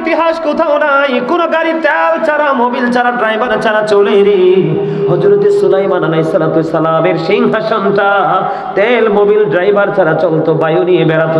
ইতিহাস? কোথাও নাই। কোন গাড়ি তেল ছাড়া, মোবিল ছাড়া, ড্রাইভার ছাড়া চলে রে। সুলাইমান সালামের সিংহাসনটা তেল, মোবিল, ড্রাইভার ছাড়া চলতো, বায়ু নিয়ে বেড়াতো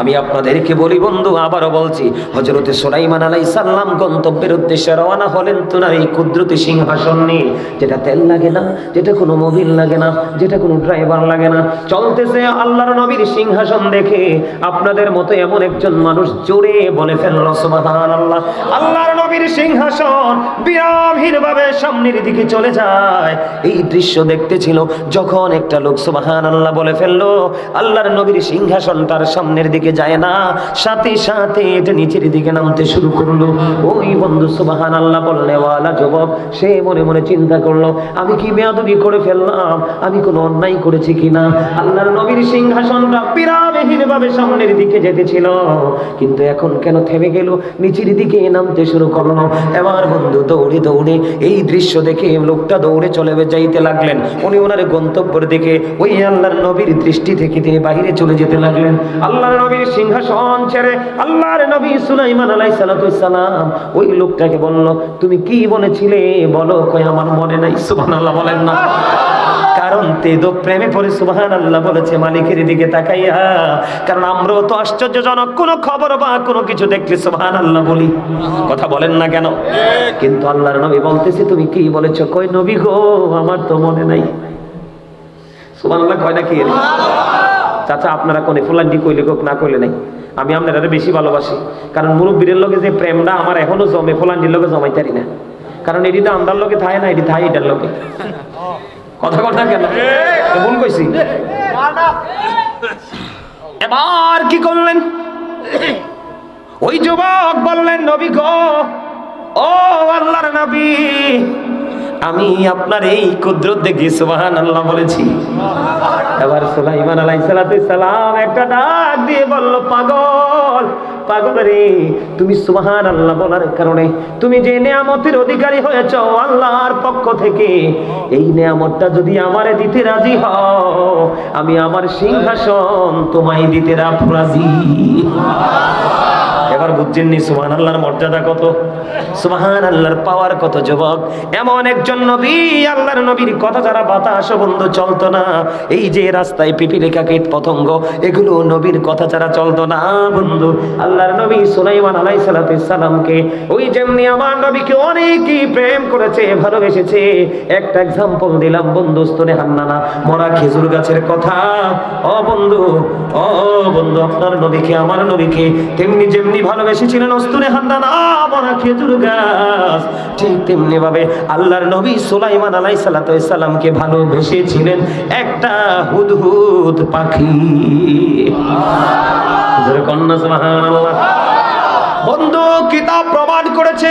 আমি আপনাদেরকে বলি বন্ধু, আবারও বলছি হজরতে সোলাইমান আলাই সাল্লাম গন্তব্যের উদ্দেশ্যে রওনা হলেন তোনার এই কুদরতি সিংহাসন নিয়ে। যেটা তেল লাগে না, যেটা কোনো মোবিল লাগে না, যেটা কোনো ড্রাইভার লাগে না। চলতেছে আল্লাহর নবীর সিংহাসন দেখে। আপনাদের মতো এমন একজন মানুষ জোরে বলে ফেলল সুবহান আল্লাহ আল্লাহর নবীর সিংহাসন বিরামহীন ভাবে সামনের দিকে চলে যায়। এই দৃশ্য দেখতে ছিল যখন একটা লোক সুবহান আল্লাহ বলে ফেলল, আল্লাহর নবীর সিংহাসন তার সামনের দিকে যায় না, সাথে সাথে এটা নিচের দিকে নামতে শুরু করল। ওই বন্ধু সুবহান আল্লাহ বললে, ওয়ালা যুবক। সে মনে মনে চিন্তা করল, আমি কি বেয়াদবি করে ফেললাম? আমি কোনো অন্যায় করেছি কিনা? আল্লাহর নবীর সিংহাসনটা পিরামিহীন ভাবে সামনের দিকে যেতেছিল কিন্তু এখন কেন থেমে গেল? নিচের দিকে নামতে শুরু করল। এবার বন্ধু দৌড়ে দৌড়ে এই দৃশ্য দেখে লোকটা দৌড়ে চলে যাইতে লাগলেন। উনি ওনার গন্তব্যের দিকে ওই আল্লাহর নবীর দৃষ্টি থেকে তিনি বাইরে চলে যেতে লাগলেন। আল্লাহর নবীর সিংহাসন ছেড়ে আল্লাহর নবী সুলাইমান আলাই সালাম ওই লোকটাকে বলল, তুমি কি বলেছিলে? বলো কই আমার মনে নাই। সুবান আল্লাহ বলেন না। কারণ তেদো প্রেমে পড়ে সুবহান আল্লাহ বলেছে মালিকের দিকে তাকাইয়া। কারণ আমরাও তো আশ্চর্যজনক, কোনো খবর বা কোনো কিছু দেখলে সুবহান আল্লাহ বলি। কথা বলেন না কেন? কিন্তু আল্লাহর নবী বলতেছে, তুমি কি বলেছ? কই নবী গো, আমার তো মনে নাই। আল্লাহ কয় না কি? চাচা, আপনারা কোনে ফুলান্ডি কইলে কোক না কইলে নাই। আমি আপনারা বেশি ভালোবাসি। কারণ মুরব্বীর লগে যে প্রেমটা আমার এখনও জমে, ফুলান্ডির লগে জমাইতারি না। কারণ এটি তো আন্দার লগে থাকে না, এটি থাকে এটার লগে। কথা কথা কেন? ভুল কইছি। এবার কি করলেন? ওই যুবক বললেন, নবী গো, ও আল্লাহর নবী আমি আপনার এই কুদরত দেখি সুবহান আল্লাহ বলেছি। এবার সুলাইমান আলাইহিস সালাম একটা ডাক দিয়ে বলল, পাগল পাগল রে, তুমি সুবহান আল্লাহ বলার কারণে তুমি যে নিয়ামতের অধিকারী হয়েছ, আল্লাহর পক্ষ থেকে এই নিয়ামতটা যদি আমারে দিতে রাজি হও, আমি আমার সিংহাসন তোমায় দিতে রাজি। এবার বুঝছেন নি সুবহান আল্লাহর মর্যাদা কত? সুবহান আল্লাহর পাওয়ার কত, যুবক? এমন একজন নবী, আল্লাহর নবীর কথা যারা বাতাস বন্ধু চলতো না, এই যে রাস্তায় পিপিলিকা কীট পতঙ্গ, এগুলো নবীর কথা ছাড়া চলতো না, বন্ধু, আল্লাহর নবী সুলাইমান আলাইহিস সালামকে, ওই যেমনি আমার নবীকে অনেকই প্রেম করেছে, ভালোবেসেছে, একটা এক্সাম্পল দিলাম, বন্ধু, স্তনে হান্নানা মরা খেজুর গাছের কথা। ও বন্ধু ও বন্ধু, আপনার নবীকে, আমার নবীকে, তেমনি যেমনি ভালোবেসেছিলেন অস্তুনে হান্নানা মরা খেজুর গাছ। ঠিক তেমনি ভাবে আল্লাহর নবী সুলাইমান আলাই সালাতামকে ভালোবেসেছিলেন একটা হুদহুদ পাখি। বন্ধু, কিতাব প্রমাণ করেছে,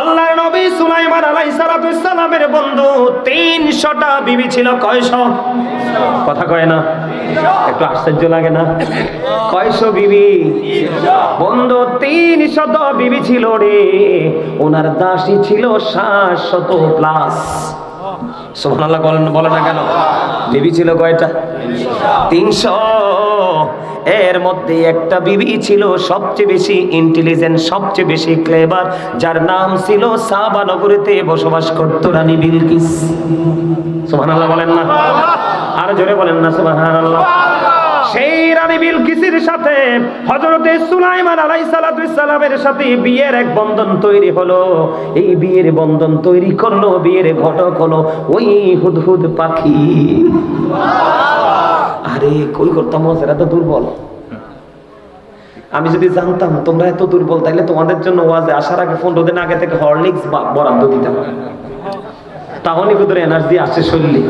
আল্লাহর নবী সুলাইমান আলাইহিস সালামের বন্ধু 300টা বিবি ছিল, কয়শো? কথা কয় না। একটু আশ্চর্য লাগে না? কয়শো বিবি? বন্ধু তিন শত বিবি ছিল রে। ওনার দাসী ছিল সাত শত প্লাস সুবহানাল্লাহ বলেন বলে না কেন? বিবি ছিল কয়টা? তিনশো। এর মধ্যে একটা বিবি ছিল সবচেয়ে বেশি ইন্টেলিজেন্ট সবচেয়ে বেশি ক্লেভার যার নাম ছিল সাবা নগরীতে বসবাস করত রানী বিলকিস। সুবহানাল্লাহ, বলেন না। জোরে বলেন না সুবহানাল্লাহ। সেই রানী বিলকিসের সাথে হযরতে সুলাইমান আলাইহিস সালামের সাথে বিয়ের এক বন্ধন তৈরি হলো। এই বিয়ের বন্ধন তৈরি করল বিয়ের ঘটক হলো ওই হুদহুদ পাখি। আরে কই করতাম এরা তো দুর্বল। আমি যদি জানতাম তোমরা এত দুর্বল তাইলে তোমাদের জন্য ওয়াজে আসার আগে পনেরো দিন আগে থেকে হরলিক্স বরাদ্দ দিতাম তাহলে কোথায় এনার্জি আসে শরীরে।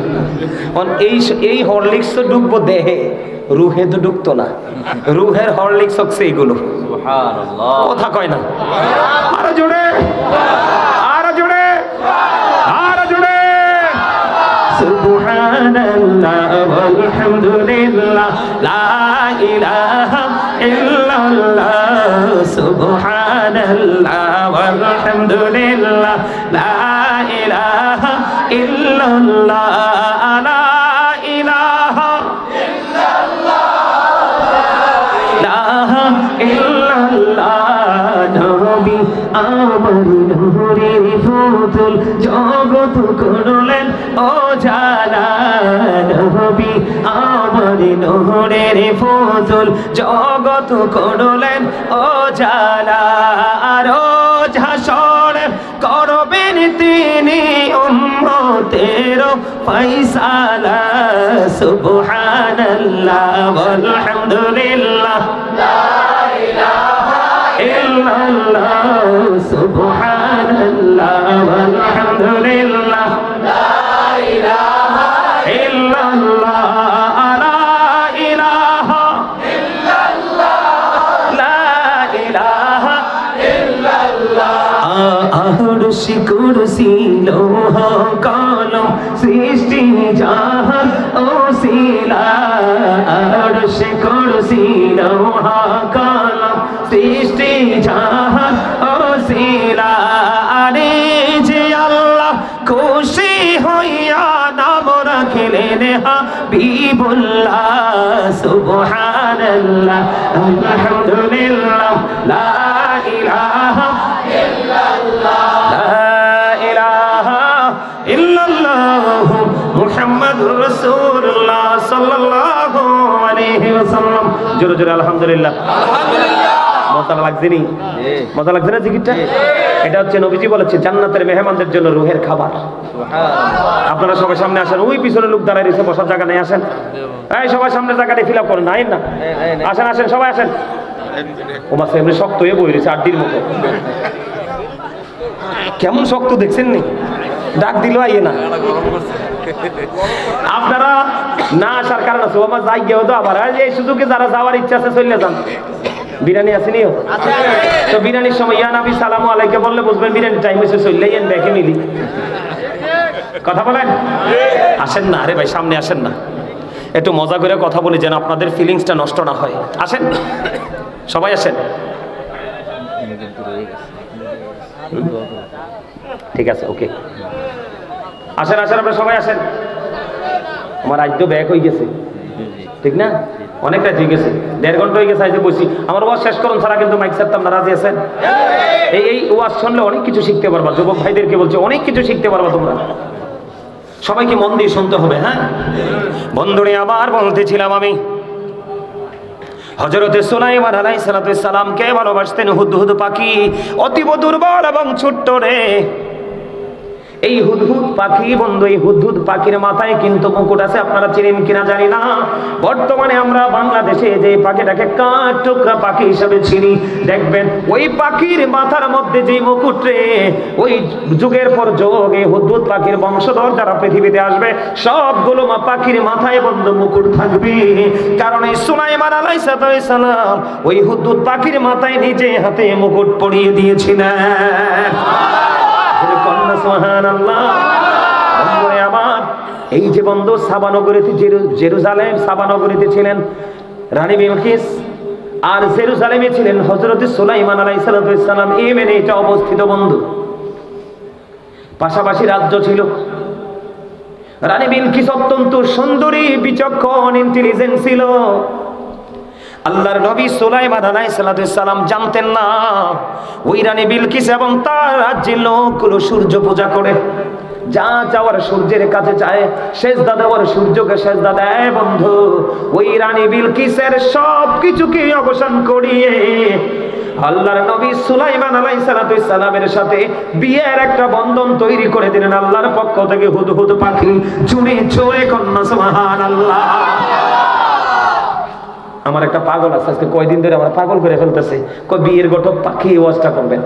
এই এই হরলিক্স তো ডুববো দেহে রুহে তো ডুবতো না। রুহের হরলিক্স হচ্ছে এইগুলো কথা কয় না। আরও জোরে। আরও জোরে। আরও জোরে। সুবহানাল্লাহ আলহামদুলিল্লাহ লা ইলাহা ইল্লাল্লাহ সুবহানাল্লাহ আলহামদুলিল্লাহ। ফুতুল জগৎ করলেন ও জালা আর করবেন তিনি উম্মতের ফয়সালা। সুবহানাল্লাহ আলহামদুলিল্লাহ সুবহানাল্লাহ আলহামদুলিল্লাহ লোহ কলম সৃষ্টি জাহান ও শিলা আহরশি কুরসি লোহ কলম সৃষ্টি জাহান ও শিলা আরে যে আল্লাহ খুশি হইয়া নাম রাখিলেন হাবিবুল্লাহ সুবহানাল্লাহ আলহামদুলিল্লাহ লা ইলাহা لا জোরে জোরে আলহামদুলিল্লাহ। মজা লাগছে নি? মজা লাগছে না জিকিরটা? এটা হচ্ছে নবীজি বলেছে জান্নাতের মেহমানদের জন্য রুহের খাবার। আপনারা সবাই সামনে আসেন ওই পিছনে লোক দাঁড়ায় রয়েছে বসার জায়গা নেই আসেন। এই সবাই সামনে জায়গাটা ফিল আপ করেন না আইন না। আসেন আসেন সবাই আসেন। ওমা এমনি শক্ত হয়ে বই রয়েছে আড্ডির মতো। কেমন শক্ত দেখছেন নি? ডাক দিল আইয়ে না। আপনারা না আসার কারণ আছে। আমার যাই গেও তো আবার। এই সুযোগে যারা যাওয়ার ইচ্ছা আছে, চলে যান। বিরিয়ানি আছে নিও। তো বিরিয়ানির সময়, ইয়া নাবি, সালামু আলাইকে বললে বুঝবেন বিরিয়ানি টাইম হয়েছে চললে ইয়েন দেখে মিলি। কথা বলেন? আসেন না, আরে ভাই, সামনে আসেন না। একটু মজা করে কথা বলি যেন আপনাদের ফিলিংসটা নষ্ট না হয়। আসেন। সবাই আসেন। ঠিক আছে ওকে আসেন আসেন, আপনারা সবাই আসেন। আমার আজ তো ব্যাক হয়ে গেছে। ঠিক না? অনেক রাত হয়ে গেছে। দেড় ঘণ্টা হয়ে গেছে, আজকে বসি আমার ওয়াজ শেষ করুন ছাড়া কিন্তু মাইক সারতাম না রাজি আছেন? এই এই ওয়াজ শুনলে অনেক কিছু শিখতে পারবা, যুবক ভাইদেরকে বলছে, অনেক কিছু শিখতে পারবা তোমরা। সবাইকে মন দিয়ে শুনতে হবে হ্যাঁ? বন্ধুরে, আবার বলতেছিলাম আমি হজরতে সুলাইমান আলাই সালামকে ভালোবাসতেন হুদহুদ পাখি অতীব দুর্বল এবং ছোট্ট রে। এই হুদহুদ পাখি, বন্ধু, এই হুদহুদ পাখির মাথায় কিন্তু মুকুট আছে, আপনারা চিনেন কিনা জানি না। বর্তমানে আমরা বাংলাদেশে যে পাখিটাকে কাঠ টুকরা পাখি হিসাবে চিনি, দেখবেন ওই পাখির মাথার মধ্যে যে মুকুট রে, ওই যুগের পর যুগ এই হুদহুদ পাখির বংশধর যারা পৃথিবীতে আসবে, সবগুলো মা পাখির মাথায় বন্ধ মুকুট থাকবে। কারণ এই সুলাইমান আলাইহিস সালাম ওই হুদহুদ পাখির মাথায় নিজে হাতে মুকুট পরিয়ে দিয়েছিলেন। এই যে বন্ধু সাবানগরীতে জেরুজালেম সাবানগরীতে ছিলেন রানী বিলকিস, আর জেরুজালেমে ছিলেন হযরত সুলাইমান আলাইহিস সালাম, ইয়েমেনে এটা অবস্থিত বন্ধু। পাশাপাশি রাজ্য ছিল। রানী বিলকিস অত্যন্ত সুন্দরী, বিচক্ষণ ইন্টেলিজেন্ট ছিল। আল্লাহর নবী সুলাইমান আলাইহিস সালাম জানতেন না। ওই রানী বিলকিস এবং তার রাজ্যের লোকগুলো সূর্য পূজা করে। যা চাওয়ার সূর্যের কাছে চায় সেজদা দেওয়ার সূর্যকে সেজদা দেয়, বন্ধু। ওই রানী বিলকিসের সব কিছুকে অবসান করিয়ে আল্লাহর নবী সুলাইমান আলাইহিস সালামের সাথে বিয়ের একটা বন্ধন তৈরি করে দিলেন আল্লাহর পক্ষ থেকে হুদহুদ পাখি, চুনে চড়ে কন্যা, সুবহানাল্লাহ। আমার একটা পাগল আছে, আজকে কয়দিন ধরে আমার পাগল করে ফেলতেছে। কয়, বিয়ের গঠক পাখি ওয়াজটা করবেন?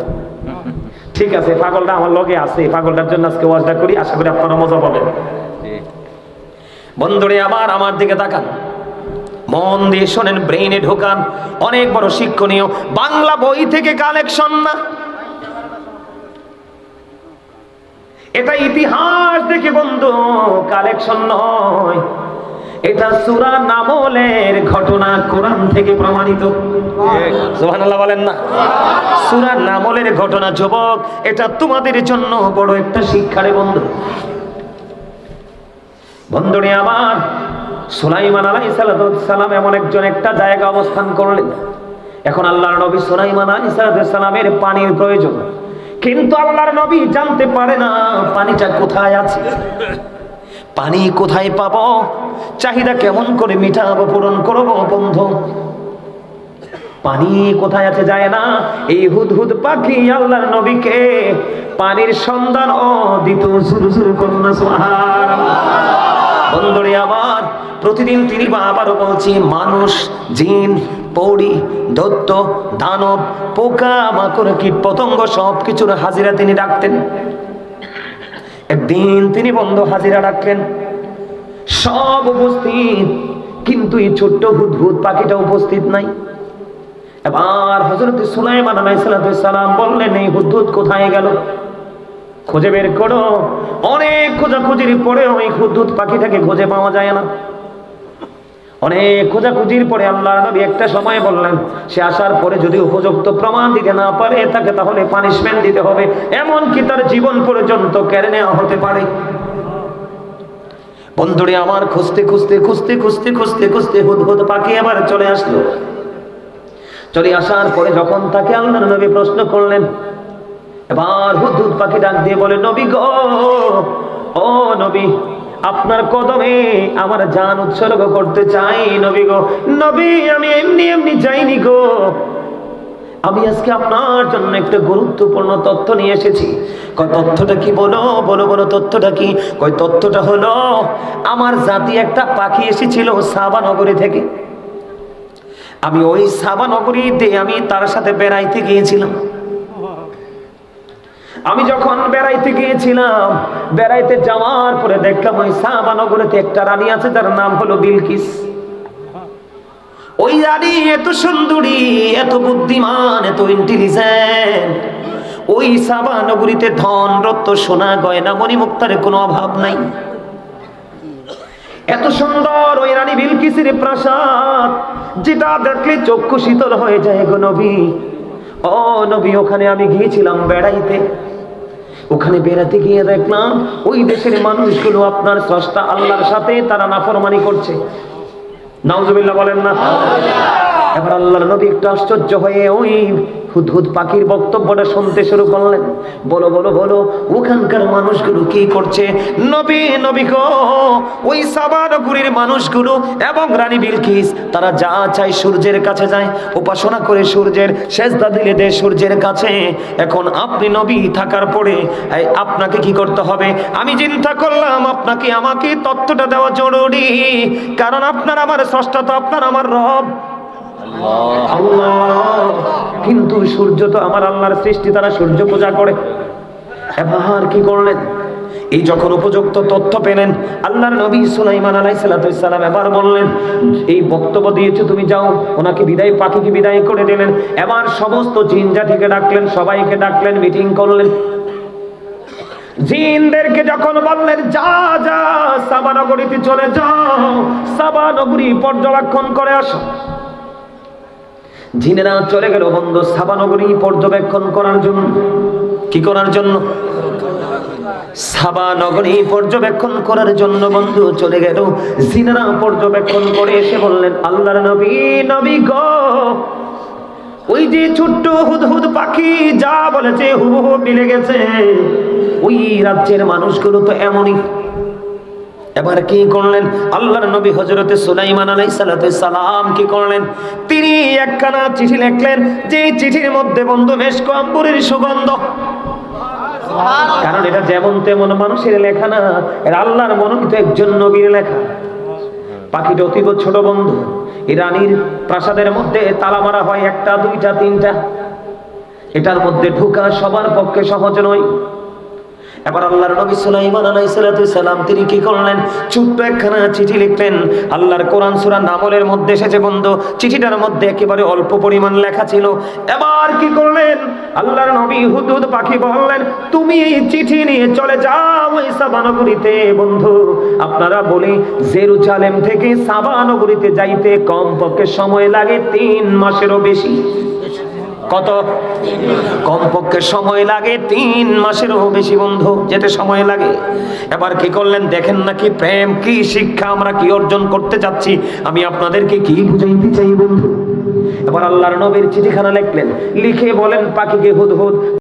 ঠিক আছে পাগলটা আমার লগে আছে পাগলটার জন্য আজকে ওয়াজটা করি, আশা করি আপনারা মজা পাবেন। বন্ধুরে, আবার আমার দিকে তাকান। মন দিয়ে শোনেন, ব্রেইনে ঢোকান। অনেক বড় শিক্ষণীয়। বাংলা বই থেকে কালেকশন না। এটা ইতিহাস দেখে বন্ধু, কালেকশন নয়। এটা সুরা নামলের ঘটনা কোরআন থেকে প্রমাণিত। সুবহানাল্লাহ বলেন না। সূরা নামলের ঘটনা, যুবক, এটা তোমাদের জন্য বড় একটা শিক্ষারে বন্ধু বন্ধুরে আমার, সুলাইমান আলাইহিস সালাম এমন একজন একটা জায়গা অবস্থান করলেন। এখন আল্লাহর নবী সুলাইমান আলাইহিস সালামের পানির প্রয়োজন। কিন্তু আল্লাহর নবী জানতে পারে না পানিটা কোথায় আছে। পানি কোথায় পাব? চাহিদা কেমন করে মিটাবো, পূরণ করব বন্ধু? পানি কোথায় আছে যায় না? এই হুদহুদ পাখি আল্লাহর নবীকে পানির সন্ধান ও দিত শুরু শুরু করুন বন্ধুরে আমার, প্রতিদিন তিনি আবারও বলছি, মানুষ, জিন, পৌড়ি দত্ত দানব, পোকা, মাকড় কীট পতঙ্গ সব কিছুর হাজিরা তিনি ডাকতেন। একদিন তিনি বন্ধ হাজিরা রাখলেন। সব উপস্থিত, কিন্তু এই ছোট্ট হুদহুদ পাখিটা উপস্থিত নাই। এবার হজরত সুলাইমান আলাইসালাম বললেন, এই হুদহুদ কোথায় গেল? খুঁজে বের করো। অনেক খোঁজাখুঁজির পরেও ওই হুদহুদ পাখিটাকে খুঁজে পাওয়া যায় না। অনেক খোঁজাখুঁজির পরে আল্লাহ নবী একটা সময় বললেন, সে আসার পরে যদি উপযুক্ত প্রমাণ দিতে না পারে, তাকে তাহলে পানিশমেন্ট দিতে হবে। এমন কি তার জীবন পর্যন্ত কেড়ে নেওয়া হতে পারে। বন্ধুরে, আমার খুঁজতে খুঁজতে খুঁজতে খুঁজতে খুঁজতে খুঁজতে হুদ হুদ পাখি আবার চলে আসলো। চলে আসার পরে যখন তাকে আল্লাহ নবী প্রশ্ন করলেন, এবার হুদহুদ পাখি ডাক দিয়ে বলে, নবী গো, ও নবী আপনার কদমে আমার জান উৎসর্গ করতে চাই, নবী গো। নবী, আমি এমনি এমনি যাইনি গো। আমি আজকে আপনার জন্য একটা গুরুত্বপূর্ণ তথ্য নিয়ে এসেছি। তথ্যটা কি বলো? বলো বলো, তথ্যটা কি? কয়, তথ্যটা হলো, আমার জাতি একটা পাখি এসেছিল সাবা নগরী থেকে। আমি ওই সাবা নগরীতে আমি তার সাথে বেড়াইতে গিয়েছিলাম। আমি যখন বেড়াইতে গিয়েছিলাম, বেড়াইতে যাওয়ার পরে দেখলাম ওই সাবা নগরীতে একটা রানী আছে, যার নাম হলো বিলকিস। ওই রানী এত সুন্দরী, এত বুদ্ধিমান, এত ইন্টেলিজেন্ট ওই সাবা নগরীতে ধন, রত্ন, সোনা, গয়না মণিমুক্তার কোনো অভাব নাই। এত সুন্দর ওই রানী বিলকিসের প্রাসাদ, যেটা দেখলে চক্ষু শীতল হয়ে যায় গো নবী। ও নবী, ওখানে আমি গিয়েছিলাম বেড়াইতে। ওখানে বেড়াতে গিয়ে দেখলাম ওই দেশের মানুষগুলো আপনার স্রষ্টা আল্লাহর সাথে তারা নাফরমানি করছে। নাউজুবিল্লাহ বলেন না। এবার আল্লাহর নবী একটু আশ্চর্য হয়ে ওই হুদহুদ পাখির বক্তব্যটা শুনতে শুরু করলেন। বলো বলো বলো, ওখানকার মানুষগুলো কি করছে? নবী নবী গো, ওই সাবানগুড়ির মানুষগুলো এবং রানী বিলকিস, তারা যা চায় সূর্যের কাছে যায়। উপাসনা করে সূর্যের সেজদা দিলে দেয় সূর্যের কাছে। এখন আপনি নবী থাকার পরে আপনাকে কি করতে হবে? আমি চিন্তা করলাম আপনাকে আমাকে তথ্যটা দেওয়া জরুরি। কারণ আপনার আমার স্রষ্টা তো আপনার আমার রব। আল্লাহ। কিন্তু সূর্য তো আমার আল্লাহর সৃষ্টি, তারা সূর্য পূজা করে। এবার কি করলেন? এই যখন উপযুক্ত তথ্য পেলেন, আল্লাহর নবী সুলাইমান আলাইসালাম এবার বললেন, এই বক্তব্য দিয়েছে তুমি, যাও। ওনাকে বিদায়, পাখিকে বিদায় করে দিলেন। এবার সমস্ত জিন জাতিকে ডাকলেন, সবাইকে ডাকলেন, মিটিং করলেন। জিনদেরকে যখন বললেন, যা যা সাবানগরীতে চলে যাও সাবানগরী পর্যবেক্ষণ করে আসো। জিনেরা চলে গেল বন্ধু সাবানগরী পর্যবেক্ষণ করার জন্য। কি করার জন্য? সাবা নগরী পর্যবেক্ষণ করার জন্য বন্ধু চলে গেল। জিনেরা পর্যবেক্ষণ করে এসে বললেন, আল্লাহর নবী নবী গো, ওই যে ছোট্ট হুদহুদ পাখি যা বলেছে, হুবহু মিলে গেছে। ওই রাজ্যের মানুষগুলো তো এমনই এবার কি করলেন? আল্লাহর নবী হজরতে সুলাইমান আলাই সালাম কি করলেন? তিনি একখানা চিঠি লিখলেন যে চিঠির মধ্যে, বন্ধু, মেশক আম্বুরের সুগন্ধ। কারণ এটা যেমন তেমন মানুষের লেখা না, এর আল্লাহর মনোনীত একজন নবীর লেখা। পাখিটা অতীব ছোট বন্ধু রানীর প্রাসাদের মধ্যে তালা মারা হয় একটা, দুইটা, তিনটা। এটার মধ্যে ঢুকা সবার পক্ষে সহজ নয়। এবার আল্লাহর নবী সুলাইমান আলাইহিস সালাম তিনি কি করলেন? ছোট্ট একখানা চিঠি লিখলেন। আল্লাহর কোরআন সূরা নামলের মধ্যে এসেছে বন্ধু। চিঠিটার মধ্যে একেবারে অল্প পরিমাণ লেখা ছিল। এবার কি করলেন? আল্লাহর নবী হুদুদ পাখি বললেন, তুমি এই চিঠি নিয়ে চলে যাও ওই সাবা নগরীতে বন্ধু। আপনারা বলি, জেরুজালেম থেকে সাবা নগরীতে যাইতে কমপক্ষে সময় লাগে তিন মাসেরও বেশি। কত? কমপক্ষে সময় লাগে, তিন মাসেরও বেশি বন্ধু, যেতে সময় লাগে। এবার কি করলেন, দেখেন নাকি প্রেম, কি শিক্ষা আমরা কি অর্জন করতে যাচ্ছি আমি আপনাদেরকে কি বুঝাইতে চাই বন্ধু? এবার আল্লাহর নবীর চিঠিখানা লিখলেন, লিখে বলেন, পাখিকে হুদ হুদ